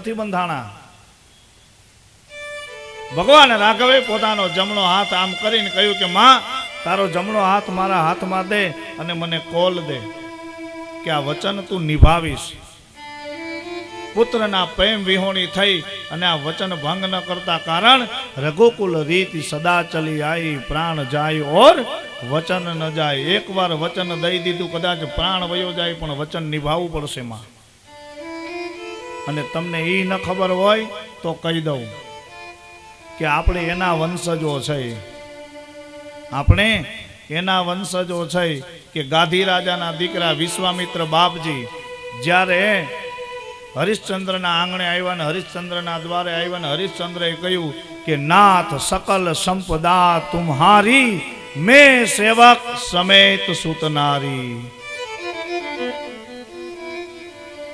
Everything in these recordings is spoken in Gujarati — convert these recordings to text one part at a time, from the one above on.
નથી બંધાણા. ભગવાન રાઘવે પોતાનો જમણો હાથ આમ કરીને કહ્યું કે, માં, તારો જમણો હાથ મારા હાથમાં દે અને મને કોલ દે કે આ વચન તું નિભાવીશ. પુત્રના પ્રેમ વિહોણી થઈ અને આ વચન ભંગ ન કરતા કારણ રઘુકુલ રીત સદા ચલી આવી પ્રાણ જાય ઓર વચન ન જાય. એકવાર વચન દઈ દીધું, કદાચ પ્રાણ વયો જાય, પણ વચન નિભાવવું પડશે, માં. અને તમને એ ન ખબર હોય તો કહી દઉં કે આપણે એના વંશજો છે. આપણે એના વંશજો છે કે ગાંધી રાજાના દીકરા વિશ્વામિત્ર બાપજી, જ્યારે હરિશ્ચંદ્રના આંગણે આવ્યા ને હરિશ્ચંદ્રના દ્વારે આવ્યા ને હરિશ્ચંદ્રએ કહ્યું કે, નાથ સકલ સંપદા તુમ્હારી, મેં સેવક સમેત સુતનારી.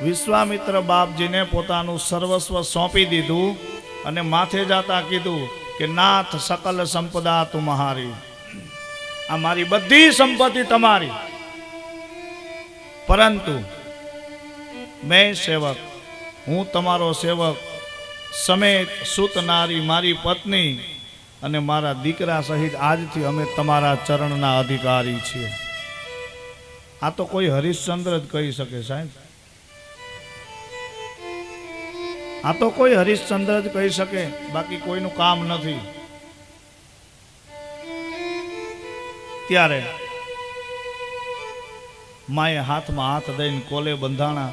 વિશ્વામિત્ર બાપજીને પોતાનું સર્વસ્વ સોંપી દીધું અને માથે જાતા કીધું કે, નાથ, સકલ સંપદા તુમ્હારી આ મારી બધી સંપત્તિ તમારી. પરંતુ મેં સેવક, હું તમારો સેવક સમેત સુતનારી મારી પત્ની અને મારા દીકરા સહિત આજથી અમે તમારા ચરણના અધિકારી છીએ. આ તો કોઈ હરિશ્ચંદ્ર જ કહી શકે સાહેબ. આ તો કોઈ હરિશ્ચંદ્ર જ કહી શકે, બાકી કોઈનું કામ નથી. ત્યારે માએ હાથમાં હાથ દઈને કોલે બંધાણા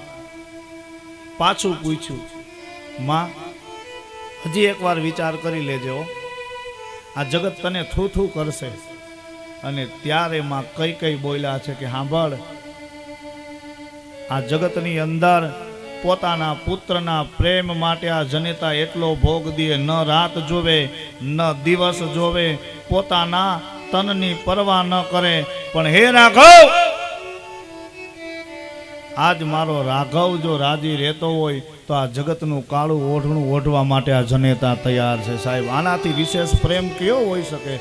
પાછું પૂછ્યું, માં, હજી એકવાર વિચાર કરી લેજો. આ જગત તને થૂ થૂ કરશે. અને ત્યારે માં કઈ કઈ બોલ્યા છે કે સાંભળ આ જગતની અંદર પોતાના પુત્રના પ્રેમ માટે આ જનેતા એટલો ભોગ દે, ન રાત જોવે, ન દિવસ જોવે, પોતાના તનની પરવા ન કરે. પણ હે રાઘવ! આજ મારો રાઘવ જો રાજી રહેતો હોય, તો આ જગતનું કાળું ઓઢણું ઓઢવા માટે આ જનેતા તૈયાર છે. સાહેબ, આનાથી વિશેષ પ્રેમ કયો હોઈ શકે?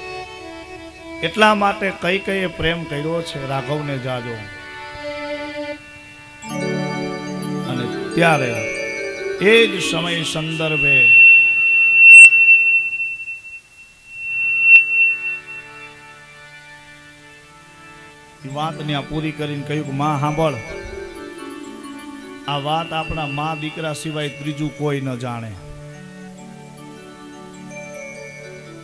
એટલા માટે કઈ કઈ પ્રેમ કર્યો છે? રાઘવને જાજો. ત્યારે એ જ સમય સંદર્ભે વાત વાતને આ પૂરી કરીને કહ્યું કે, માં, સાંભળ. આ વાત આપણા મા દીકરા સિવાય ત્રીજું કોઈ ન જાણે.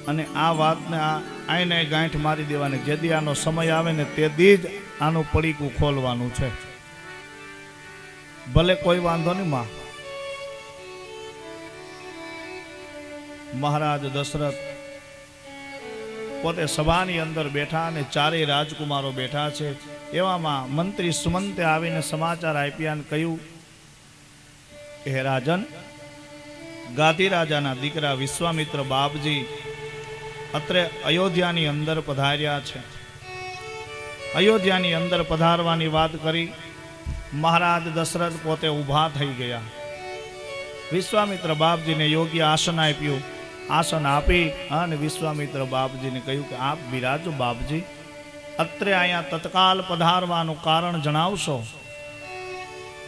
અને આ વાતને આ આઈને ગાંઠ મારી દેવાની જેદી આનો સમય આવે ને તેદી જ આનું પડીકું ખોલવાનું છે. ભલે કોઈ વાંધો નહીં, માં. મહારાજ દશરથ પોતે સભાની અંદર બેઠા અને ચારેય રાજકુમારો બેઠા છે. એવામાં મંત્રી સુમંતે આવીને સમાચાર આપ્યા કહ્યું કે, હે રાજન ગાદી રાજાના દીકરા વિશ્વામિત્ર બાપજી અત્રે અયોધ્યાની અંદર પધાર્યા છે. અયોધ્યાની અંદર પધારવાની વાત કરી મહારાજ દશરથ પોતે ઊભા થઈ ગયા. વિશ્વામિત્ર બાપજીને યોગ્ય આસન આપ્યું. આસન આપી અને વિશ્વામિત્ર બાપજીને કહ્યું કે, આપ બિરાજો બાપજી. અત્રે અહીંયા તત્કાલ પધારવાનું કારણ જણાવશો.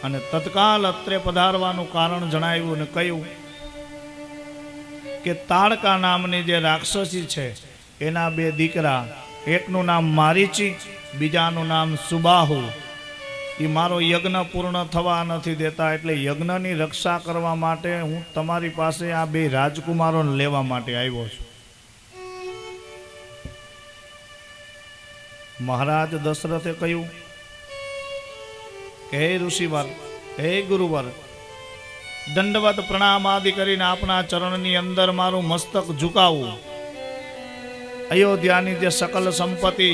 અને તત્કાલ અત્રે પધારવાનું કારણ જણાવ્યું અને કહ્યું કે, તાડકા નામની જે રાક્ષસી છે, એના બે દીકરા, એકનું નામ મારીચી, બીજાનું નામ સુબાહુ. એ મારો યજ્ઞ પૂર્ણ થવા નથી દેતા એટલે યજ્ઞની રક્ષા કરવા માટે હું તમારી પાસે આ બે રાજકુમારોને લેવા માટે આવ્યો છું. મહારાજ દશરથે કહ્યું કે હે ઋષિવર, હે ગુરુવર, દંડવત પ્રણામ આદિ કરીને આપણા ચરણની અંદર મારું મસ્તક ઝુકાવું. અયોધ્યાની જે સકલ સંપત્તિ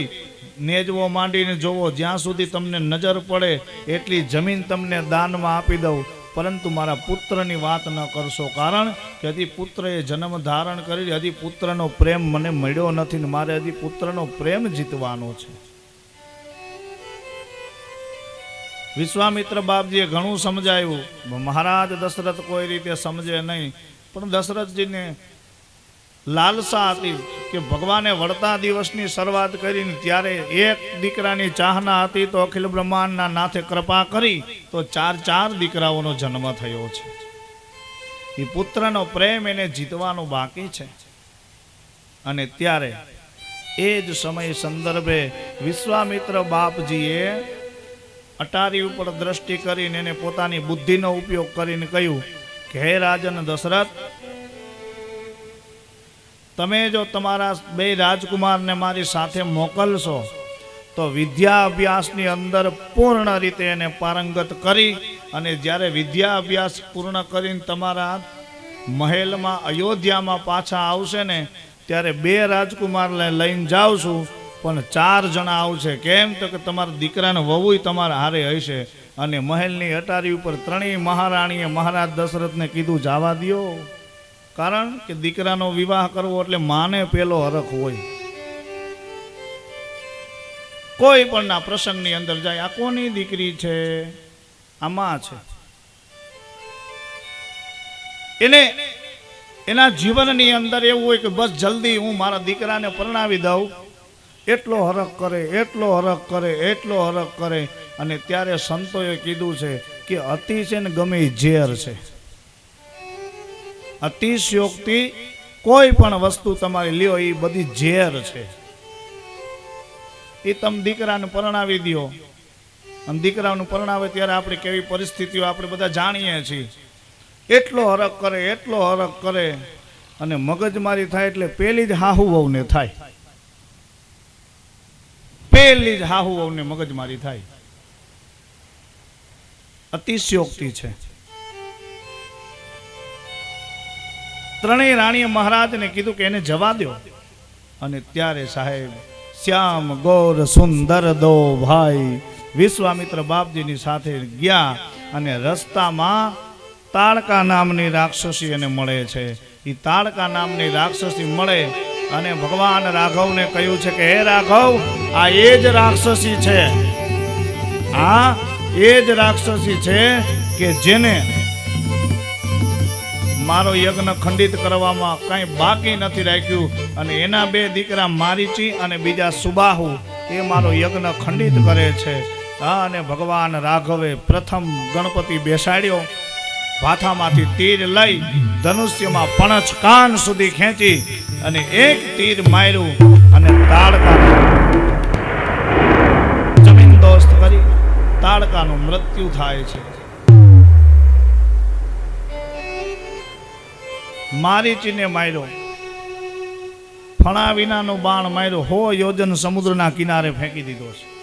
નેજવો માંડીને જોવો, જ્યાં સુધી તમને નજર પડે, એટલી જમીન તમને દાનમાં આપી દઉં. પરંતુ મારા પુત્રની વાત ન કરશો. કારણ કે હજી પુત્રએ જન્મ ધારણ કરી હજી પુત્રનો પ્રેમ મને મળ્યો નથી ને મારે હજી પુત્રનો પ્રેમ જીતવાનો છે. વિશ્વામિત્ર બાપજીએ ઘણું સમજાયું. મહારાજ, દશરથ કોઈ રીતે સમજે નહીં. પણ દશરથજીને લાલસા હતી કે ભગવાને વળતા દિવસની શરૂઆત કરીને ત્યારે એક દીકરાની ચાહના હતી તો અખિલ બ્રહ્માંડના નાથે કૃપા કરી તો ચાર ચાર દીકરાઓનો જન્મ થયો છે. એ પુત્રનો પ્રેમ એને જીતવાનો બાકી છે. અને ત્યારે એ જ સમય સંદર્ભે વિશ્વામિત્ર બાપજીએ અટારી ઉપર દ્રષ્ટિ કરીને એને પોતાની બુદ્ધિનો ઉપયોગ કરીને કહ્યું, કે હે રાજન દશરથ તમે જો તમારા બે રાજકુમારને મારી સાથે મોકલશો, તો વિદ્યા અભ્યાસની અંદર પૂર્ણ રીતે એને પારંગત કરી અને જ્યારે વિદ્યા અભ્યાસ પૂર્ણ કરીને તમારા મહેલમાં, અયોધ્યામાં પાછા આવશે ને, ત્યારે બે રાજકુમારને લઈને જાઉં છું, પણ ચાર જણા આવશે. કેમ? તો કે તમારા દીકરાને વહુય તમારા હારે હશે અને મહેલની અટારી ઉપર ત્રણેય મહારાણીએ મહારાજ દશરથને કીધું, જવા દ્યો. કારણ કે દીકરાનો વિવાહ કરવો એટલે માને પેલો હરખ હોય. કોઈ પણ ના પ્રસંગની અંદર જાય, આ કોની દીકરી છે? આ માં છે. એને એના જીવનની અંદર એવું હોય કે બસ જલ્દી હું મારા દીકરાને પરણાવી દઉં. એટલો હરખ કરે, એટલો હરખ કરે, એટલો હરખ કરે. અને ત્યારે સંતોએ કીધું છે કે અતિ છે ને ગમે ઝેર છે. અતિશયોક્તિ કોઈ પણ વસ્તુ તમારી લ્યો, એ બધી ઝેર છે. એ તમે દીકરાને પરણાવી દો અને દીકરાનું પરણાવે ત્યારે આપણે કેવી પરિસ્થિતિઓ આપણે બધા જાણીએ છીએ. એટલો હરક કરે, એટલો હરક કરે, અને મગજમારી થાય એટલે પેલી જ હાહુ વહુને થાય. પેલી જ હાહુ વહુને મગજમારી થાય. અતિશયોક્તિ છે. ત્રણેય રાણીએ મહારાજને કીધું કે એને જવા દો અને ત્યારે સાહેબ, શ્યામ ગોર સુંદર દો ભાઈ. વિશ્વામિત્ર બાપજીની સાથે ગયા અને રસ્તામાં તાળકા નામની રાક્ષસી એને મળે છે. એ તાળકા નામની રાક્ષસી મળે અને ભગવાન રાઘવને કહ્યું છે કે, હે રાઘવ, આ એ જ રાક્ષસી છે. આ એ જ રાક્ષસી છે કે જેને મારો યજ્ઞ ખંડિત કરવામાં કંઈ બાકી નથી રાખ્યું અને એના બે દીકરા મારીચી અને બીજા સુબાહુ, એ મારો યજ્ઞ ખંડિત કરે છે. હા, અને ભગવાન રાઘવે પ્રથમ ગણપતિ બેસાડ્યો. ભાથામાંથી તીર લઈ ધનુષ્યમાં પણચ કાન સુધી ખેંચી અને એક તીર માર્યું અને તાડકાનું જમીન દોસ્ત કરી, તાડકાનું મૃત્યુ થાય છે. મારીચીને માર્યો. ફણા વિનાનો બાણ માર્યો. હો યોજન સમુદ્રના કિનારે ફેંકી દીધો છે.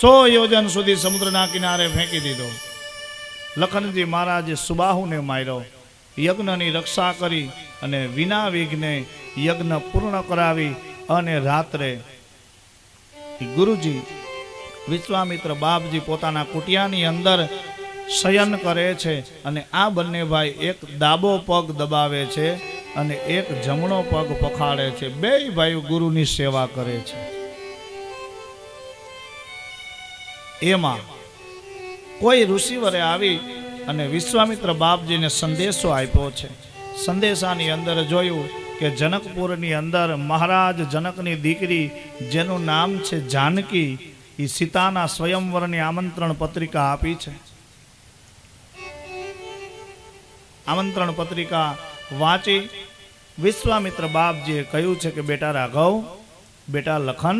સો યોજન સુધી સમુદ્રના કિનારે ફેંકી દીધો. લખનજી મહારાજે સુબાહુને માર્યો. યજ્ઞની રક્ષા કરી અને વિના વિઘ્ને યજ્ઞ પૂર્ણ કરાવી અને રાત્રે ગુરુજી વિશ્વામિત્ર બાપજી પોતાના કુટિયાની અંદર શયન કરે છે અને આ બંને ભાઈ એક દાબો પગ દબાવે છે અને એક જમણો પગ પખાડે છે. બે ભાઈઓ ગુરુની સેવા કરે છે. એમાં કોઈ ઋષિવરે આવી અને વિશ્વામિત્ર બાપજીને સંદેશો આપ્યો છે. સંદેશાની અંદર જોયું કે જનકપુરની અંદર મહારાજ જનકની દીકરી જેનું નામ છે જાનકી એ સીતાના સ્વયંવરની આમંત્રણ પત્રિકા આપી છે. આમંત્રણ પત્રિકા વાંચી વિશ્વામિત્ર બાપજીએ કહ્યું છે કે, બેટા રાઘવ, બેટા લખન,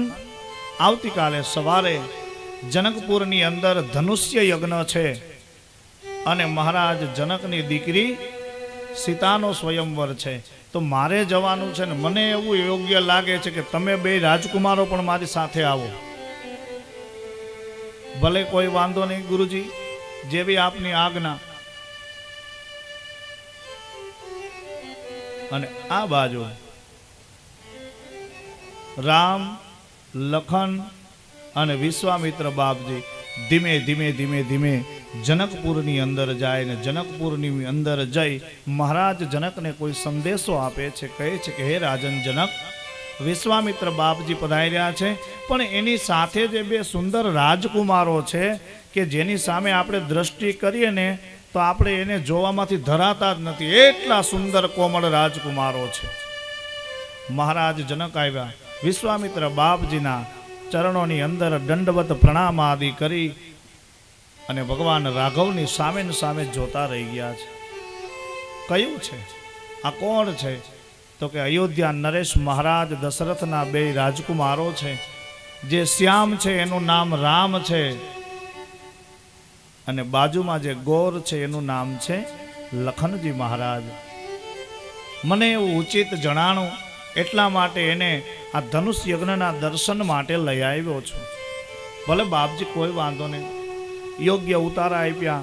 આવતીકાલે સવારે જનકપુરની અંદર ધનુષ્ય યજ્ઞ છે અને મહારાજ જનકની દીકરી સીતાનો સ્વયંવર છે. તો મારે જવાનું છે ને મને એવું યોગ્ય લાગે છે કે તમે બે રાજકુમારો પણ મારી સાથે આવો. ભલે કોઈ વાંધો નહીં, ગુરુજી, જેવી આપની આજ્ઞા અને આ બાજુ રામ, લખન અને વિશ્વામિત્ર બાપજી ધીમે ધીમે ધીમે ધીમે જનકપુરની અંદર જાય ને જનકપુરની અંદર જઈ મહારાજ જનકને કોઈ સંદેશો આપે છે, કહે છે કે, હે રાજન જનક, વિશ્વામિત્ર બાપજી પધાર્યા છે, પણ એની સાથે જે બે સુંદર રાજકુમારો છે કે જેની સામે આપણે દ્રષ્ટિ કરીએ ને તો આપણે એને જોવામાંથી ધરાતા જ નથી. એટલા સુંદર કોમળ રાજકુમારો છે. મહારાજ જનક આવ્યા. વિશ્વામિત્ર બાપજીના ચરણોની અંદર દંડવત પ્રણામ આદિ કરી અને ભગવાન રાઘવની સામે સામે જોતા રહી ગયા છે. કયું છે? આ કોણ છે? તો કે અયોધ્યા નરેશ મહારાજ દશરથના બે રાજકુમારો છે. જે શ્યામ છે, એનું નામ રામ છે. અને બાજુમાં જે ગોર છે એનું નામ છે લખનજી મહારાજ. મને એવું ઉચિત જણાણું એટલા માટે એને આ ધનુષ યજ્ઞના દર્શન માટે લઈ આવ્યો છું. ભલે બાપજી કોઈ વાંધો નહીં. યોગ્ય ઉતારા આપ્યા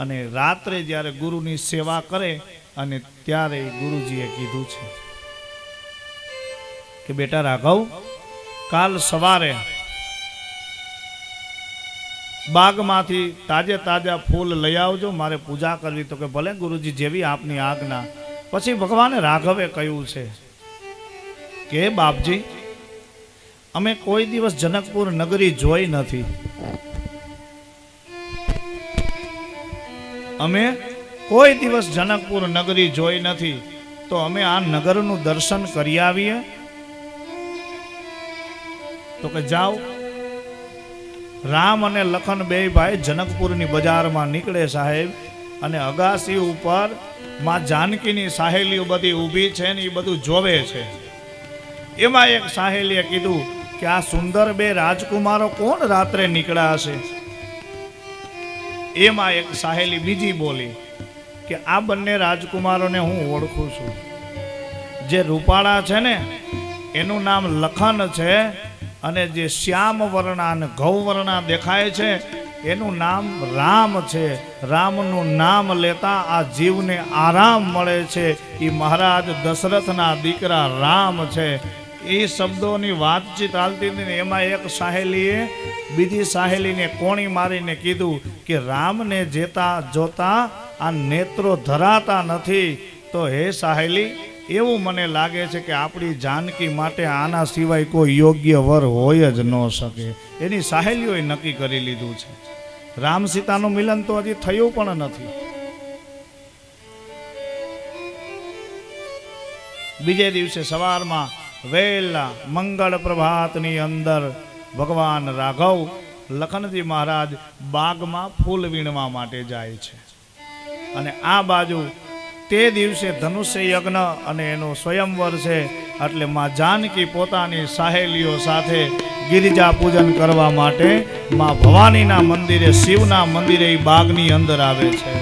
અને રાત્રે જ્યારે ગુરુની સેવા કરે અને ત્યારે ગુરુજીએ કીધું છે કે બેટા રાઘવ, કાલ સવારે બાગમાંથી તાજે તાજા ફૂલ લઈ આવજો. મારે પૂજા કરવી તો કે ભલે ગુરુજી જેવી આપની આજ્ઞા. પછી ભગવાને રાઘવે કહ્યું છે કે, બાપજી, અમે કોઈ દિવસ જનકપુર નગરી જોઈ નથી. અમે કોઈ દિવસ જનકપુર નગરી જોઈ નથી. તો અમે આ નગરનું દર્શન કરી આવીએ. તો કે, જાઓ રામ અને લખન બે ભાઈ જનકપુરની બજારમાં નીકળે સાહેબ, અને અગાસી ઉપરમાં જાનકીની સાહેલીઓ બધી ઊભી છે ને એ બધું જોવે છે. એમાં એક સાહેલીએ કીધું કે આ સુંદર બે રાજકુમારો કોણ રાત્રે નીકળ્યા હશે? એમાં એક સાહેલી બીજી બોલી કે આ બંને રાજકુમારોને હું ઓળખું છું. જે રૂપાળા છે ને, એનું નામ લખન છે અને જે શ્યામ વર્ણા અને ગૌવર્ણા વર્ણા દેખાય છે, એનું નામ રામ છે. રામનું નામ લેતા આ જીવને આરામ મળે છે. એ મહારાજ દશરથના દીકરા રામ છે. એ શબ્દોની વાતચીત હાલતી હતી ને એમાં એક સાહેલીએ બીજી સાહેલીને કોણી મારીને કીધું કે રામને જેતા જોતા આ નેત્રો ધરાતા નથી. તો હે સાહેલી એવું મને લાગે છે કે આપણી જાનકી માટે આના સિવાય કોઈ યોગ્ય વર હોય જ ન શકે. એની સાહેલીઓએ નક્કી કરી લીધું છે. રામ સીતાનું મિલન તો હજી થયું પણ નથી. બીજે દિવસે સવારમાં વહેલા મંગળ પ્રભાતની અંદર ભગવાન રાઘવ લખનજી મહારાજ બાગમાં ફૂલ વીણવા માટે જાય છે. અને આ બાજુ તે દિવસે ધનુષ્ય યજ્ઞ અને એનો સ્વયંવર છે. એટલે માં જાનકી પોતાની સાહેલીઓ સાથે ગિરિજા પૂજન કરવા માટે માં ભવાનીના મંદિરે, શિવના મંદિરે બાગની અંદર આવે છે.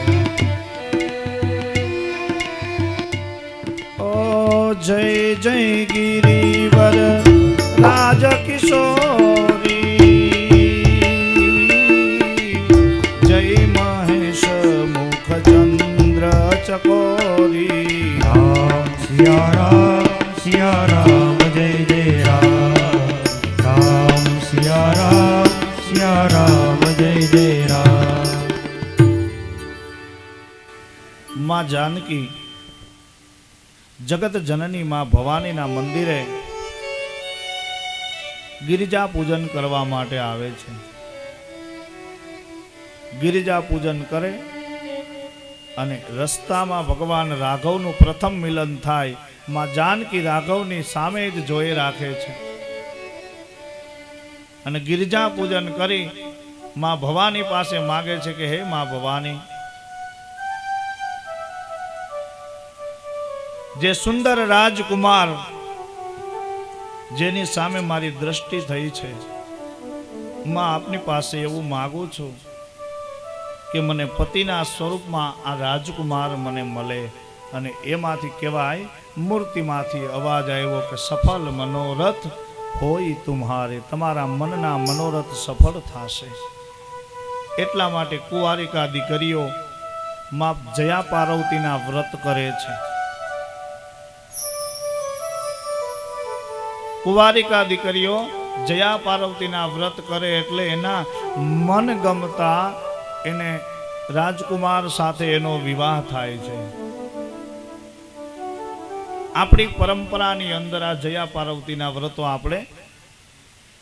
ઓ જય જય ગિરિવર, રાજ જય ચકોરી રામ સિયા રામ સિયા રામ જય જય રામ રામ સિયા રામ સિયા રામ જય જય રામમાં જાનકી જગત જનની માં ભવાનીના મંદિરે ગિરિજા પૂજન કરવા માટે આવે છે ગિરિજા પૂજન કરે અને રસ્તામાં ભગવાન રાઘવનું પ્રથમ મિલન થાય, માં જાનકી રાઘવની સામે જ જોઈ રાખે છે. અને ગિરજા પૂજન કરી માં ભવાની પાસે માગે છે કે, હે માં ભવાની, જે સુંદર રાજકુમાર, જેની સામે મારી દ્રષ્ટિ થઈ છે, માં આપની પાસે એવું માગું છું કે મને પતિના સ્વરૂપમાં આ રાજકુમાર મને મળે. અને એમાંથી કહેવાય, મૂર્તિમાંથી અવાજ આવ્યો કે સફળ મનોરથ હોય તુમ્હારે. તમારા મનના મનોરથ સફળ થશે. એટલા માટે કુંવારિકા દીકરીઓ માં જયા પાર્વતીના વ્રત કરે છે. કુંવારિકા દીકરીઓ જયા પાર્વતીના વ્રત કરે એટલે એના મન ગમતા એને રાજકુમાર સાથે એનો વિવાહ થાય છે. આપણી પરંપરાની અંદર આ જયા પાર્વતીના વ્રતો આપણે